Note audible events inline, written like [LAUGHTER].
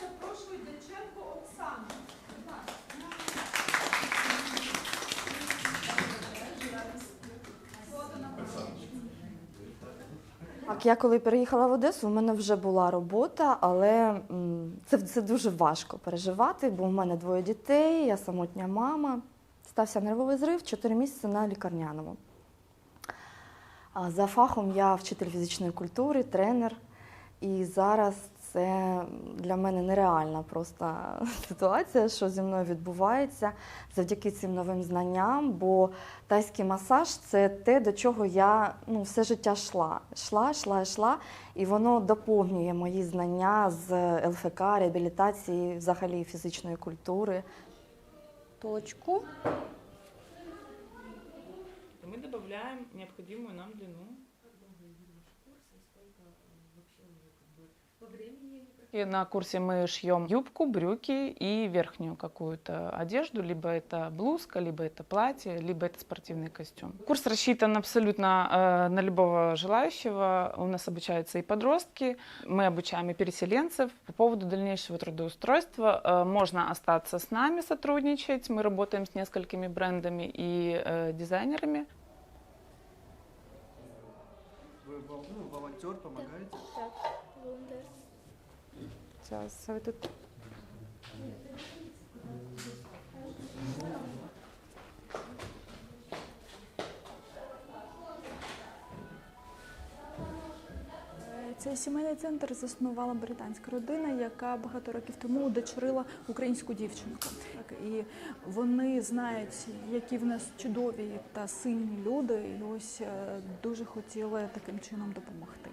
Запрошую Дяченко Оксану. Я коли переїхала в Одесу, у мене вже була робота, але це, це дуже важко переживати, бо в мене двоє дітей, я самотня мама. Стався нервовий зрив 4 місяці на лікарняному. За фахом я вчитель фізичної культури, тренер. І зараз це для мене нереальна просто [LAUGHS] ситуація, що зі мною відбувається завдяки цим новим знанням. Бо тайський масаж це те, до чого я ну, все життя йшла. Йшла, йшла, йшла, і воно доповнює мої знання з ЛФК, реабілітації, взагалі фізичної культури. Точку. Мы добавляем необходимую нам длину. И на курсе мы шьем юбку, брюки и верхнюю какую-то одежду, либо это блузка, либо это платье, либо это спортивный костюм. Курс рассчитан абсолютно э, на любого желающего. У нас обучаются и подростки, мы обучаем и переселенцев. По поводу дальнейшего трудоустройства э, можно остаться с нами сотрудничать. Мы работаем с несколькими брендами и э, дизайнерами. Ну, волонтер, помогаете? Так, волонтер. Сейчас, вы тут. Цей сімейний центр заснувала британська родина, яка багато років тому удочерила українську дівчинку. І вони знають, які в нас чудові та сильні люди, і ось е, дуже хотіли таким чином допомогти.